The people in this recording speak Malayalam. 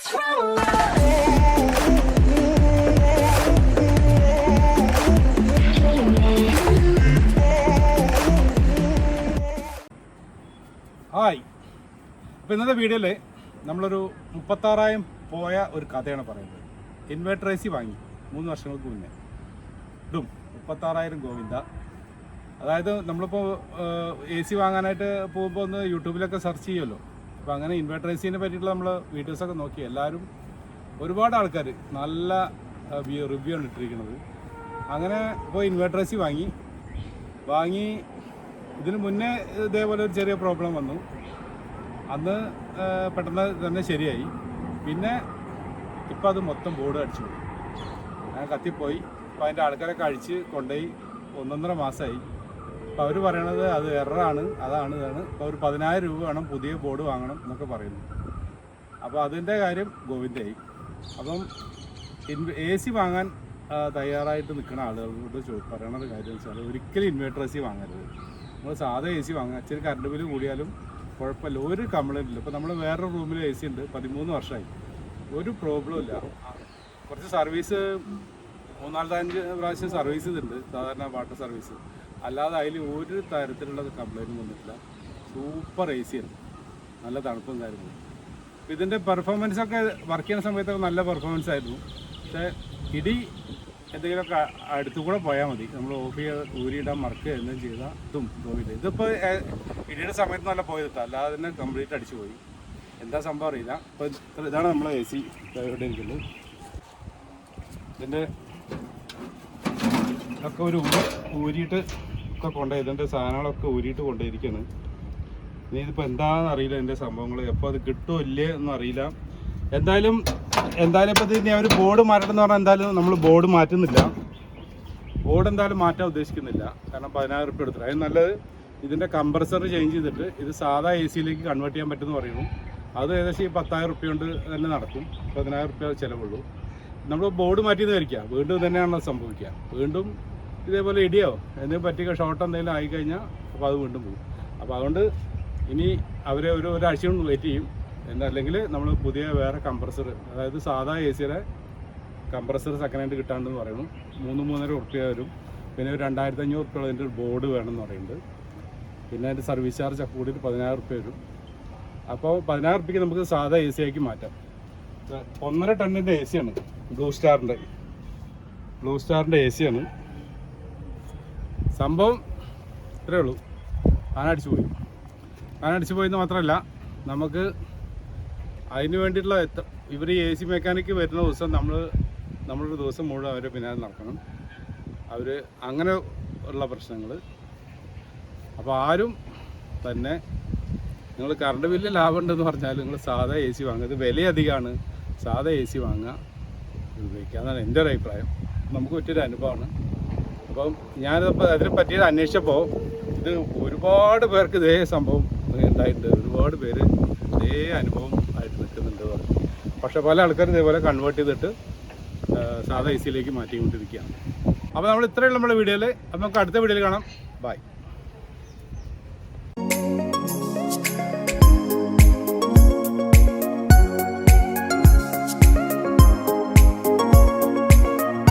ഹായ്. അപ്പോൾ ഇന്നത്തെ വീഡിയോയിൽ നമ്മളൊരു മുപ്പത്താറായിരം പോയ ഒരു കഥയാണ് പറയുന്നത്. ഇൻവേർട്ടർ എ സി വാങ്ങി. മൂന്ന് വർഷങ്ങൾക്ക് മുന്നേ. ഇടും മുപ്പത്താറായിരം ഗോവിന്ദ. അതായത് നമ്മളിപ്പോൾ എ സി വാങ്ങാനായിട്ട് പോകുമ്പോൾ ഒന്ന് യൂട്യൂബിലൊക്കെ സെർച്ച് ചെയ്യുമല്ലോ. അപ്പോൾ അങ്ങനെ ഇൻവേർട്ടർ പറ്റിയിട്ടുള്ള നമ്മൾ വീഡിയോസൊക്കെ നോക്കി എല്ലാവരും ഒരുപാട് ആൾക്കാർ നല്ല റിവ്യൂ ആണ് ഇട്ടിരിക്കുന്നത്. അങ്ങനെ ഇപ്പോൾ ഇൻവേർട്ടർ വാങ്ങി. വാങ്ങി ഇതിന് മുന്നേ ഇതേപോലെ ഒരു ചെറിയ പ്രോബ്ലം വന്നു. അന്ന് പെട്ടെന്ന് തന്നെ ശരിയായി. പിന്നെ ഇപ്പം അത് മൊത്തം ബോർഡ് അടിച്ചു. ഞാൻ കത്തിപ്പോയി. അപ്പോൾ അതിന്റെ ആൾക്കാരൊക്കെ അഴിച്ച് കൊണ്ടുപോയി. ഒന്നൊന്നര മാസമായി അപ്പോൾ അവർ പറയണത് അത് എററാണ് അതാണ് ഇതാണ്. അപ്പോൾ ഒരു പതിനായിരം രൂപ വേണം പുതിയ ബോർഡ് വാങ്ങണം എന്നൊക്കെ പറയുന്നു. അപ്പോൾ അതിന്റെ കാര്യം ഗോവിന്ദയായി. അപ്പം എ സി വാങ്ങാൻ തയ്യാറായിട്ട് നിൽക്കുന്ന ആളുകളോട് ചോ പറയണത് കാര്യം വെച്ചാൽ ഒരിക്കലും ഇൻവേർട്ടർ എ സി വാങ്ങരുത്. നമ്മൾ സാധാ എ സി വാങ്ങുക. ഇച്ചിരി കറണ്ട് ബില്ല് കൂടിയാലും കുഴപ്പമില്ല. ഒരു കംപ്ലൈന്റ് ഇല്ല. ഇപ്പോൾ നമ്മൾ വേറൊരു റൂമിൽ എ സി ഉണ്ട്. പതിമൂന്ന് വർഷമായി ഒരു പ്രോബ്ലം ഇല്ല. കുറച്ച് സർവീസ് മൂന്നാലഞ്ച് പ്രാവശ്യം സർവീസ് ഇതുണ്ട്. സാധാരണ വാട്ടർ സർവീസ് അല്ലാതെ അതിൽ ഒരു തരത്തിലുള്ള കംപ്ലൈന്റും വന്നിട്ടില്ല. സൂപ്പർ എ സി ആണ്. നല്ല തണുപ്പും കാര്യങ്ങളും. അപ്പോൾ ഇതിന്റെ പെർഫോമൻസ് ഒക്കെ വർക്ക് ചെയ്യുന്ന സമയത്തൊക്കെ നല്ല പെർഫോമൻസ് ആയിരുന്നു. പക്ഷേ ഇടി എന്തെങ്കിലുമൊക്കെ അടുത്തു കൂടെ പോയാൽ മതി. നമ്മൾ ഓഫ് ചെയ്ത് ഊരിയിടാൻ മറക്കുക എന്തെങ്കിലും ചെയ്താൽ ഇതും പോയില്ല. ഇതിപ്പോൾ ഇടിയുടെ സമയത്ത് നല്ല പോയതിട്ടാ അല്ലാതെ തന്നെ കംപ്ലീറ്റ് അടിച്ചു പോയി. എന്താ സംഭവം അറിയില്ല. അപ്പോൾ ഇതാണ് നമ്മൾ എ സി ഇവിടെ ഇരിക്കുന്നത് ഇതിന്റെ ഒക്കെ ഒരു ഊരിയിട്ട് ഒക്കെ കൊണ്ടുപോയി ഇതിന്റെ സാധനങ്ങളൊക്കെ ഊരിയിട്ട് കൊണ്ടുപോയിരിക്കുകയാണ് ഇനി ഇതിപ്പോൾ എന്താണെന്ന് അറിയില്ല എന്റെ സംഭവങ്ങൾ എപ്പോൾ അത് കിട്ടുമോ ഇല്ലേ എന്നും അറിയില്ല. എന്തായാലും എന്തായാലും ഇപ്പോൾ ഇനി അവർ ബോർഡ് മാറ്റണം എന്ന് പറഞ്ഞാൽ എന്തായാലും നമ്മൾ ബോർഡ് മാറ്റുന്നില്ല. ബോർഡ് എന്തായാലും മാറ്റാൻ ഉദ്ദേശിക്കുന്നില്ല. കാരണം പതിനായിരം റുപ്യ എടുത്തില്ല അതിന് നല്ലത് ഇതിന്റെ കംപ്രസർ ചേഞ്ച് ചെയ്തിട്ട് ഇത് സാധാ എ സിയിലേക്ക് കൺവേർട്ട് ചെയ്യാൻ പറ്റുമെന്ന് പറയുന്നു. അത് ഏകദേശം ഈ പത്തായിരം റുപ്യ കൊണ്ട് തന്നെ നടക്കും. പതിനായിരം റുപ്യ ചിലവുള്ളൂ. നമ്മൾ ബോർഡ് മാറ്റിയെന്ന് വരിക്കുക വീണ്ടും തന്നെയാണല്ലോ സംഭവിക്കുക. വീണ്ടും ഇതേപോലെ ഇടിയോ എന്തെങ്കിലും പറ്റിയ ഷോർട്ട് എന്തെങ്കിലും ആയിക്കഴിഞ്ഞാൽ അപ്പോൾ അത് വീണ്ടും പോകും. അപ്പോൾ അതുകൊണ്ട് ഇനി അവരെ ഒരു ഒരാഴ്ച കൊണ്ട് വെയിറ്റ് ചെയ്യും. എന്നല്ലെങ്കിൽ നമ്മൾ പുതിയ വേറെ കംപ്രസർ അതായത് സാധാ എ സിയുടെ കംപ്രസർ സെക്കൻഡ് ഹാൻഡ് കിട്ടാണ്ടെന്ന് പറയുന്നു. മൂന്ന് മൂന്നര ഉറുപ്പ്യ വരും. പിന്നെ ഒരു രണ്ടായിരത്തി അഞ്ഞൂറ് ഉറുപ്പ്യ അതിന്റെ ഒരു ബോർഡ് വേണമെന്ന് പറയുന്നുണ്ട്. പിന്നെ അതിന്റെ സർവീസ് ചാർജ് കൂടിയിട്ട് പതിനായിരം ഉറുപ്പ്യ വരും. അപ്പോൾ പതിനായിരം ഉറുപ്പ്യക്ക് നമുക്ക് സാധാ എ സി ആക്കി മാറ്റാം. ഒന്നര ടണ്ണിന്റെ എ സിയാണ് ബ്ലൂ സ്റ്റാറിന്റെ ബ്ലൂ സ്റ്റാറിന്റെ എ സിയാണ് സംഭവം ഇത്രേ ഉള്ളൂ. ആനടിച്ചു പോയി. ആനടിച്ചു പോയെന്ന് മാത്രമല്ല നമുക്ക് അതിന് വേണ്ടിയിട്ടുള്ള ഇവർ എ സി മെക്കാനിക്ക് വരുന്ന ദിവസം നമ്മൾ നമ്മളൊരു ദിവസം മുഴുവൻ അവരെ പിന്നാലെ നടക്കണം. അവർ അങ്ങനെ ഉള്ള പ്രശ്നങ്ങൾ അപ്പോൾ ആരും തന്നെ നിങ്ങൾ കറണ്ട് ബില്ല് ലാഭമുണ്ടെന്ന് പറഞ്ഞാൽ നിങ്ങൾ സാധാ എ സി വാങ്ങുക. ഇത് വിലയധികമാണ് സാധാ എ സി വാങ്ങുക. ഉപയോഗിക്കുക. എന്നാണ് എന്റെ ഒരു അഭിപ്രായം. നമുക്ക് പറ്റിയൊരു അനുഭവമാണ്. അപ്പം ഞാനിതിപ്പോൾ അതിനെ പറ്റിയത് അന്വേഷിച്ചപ്പോൾ ഇത് ഒരുപാട് പേർക്ക് ഇതേ സംഭവം ഉണ്ടായിട്ടുണ്ട്. ഒരുപാട് പേര് ഇതേ അനുഭവം ആയിട്ട് നിൽക്കുന്നുണ്ട് പക്ഷേ പല ആൾക്കാരും ഇതേപോലെ കൺവേർട്ട് ചെയ്തിട്ട് സാധാ എ സിയിലേക്ക് മാറ്റിക്കൊണ്ടിരിക്കുകയാണ്. അപ്പോൾ നമ്മൾ ഇത്രയുള്ള നമ്മുടെ വീഡിയോയിൽ അപ്പോൾ നമുക്ക് അടുത്ത വീഡിയോയിൽ കാണാം. ബൈ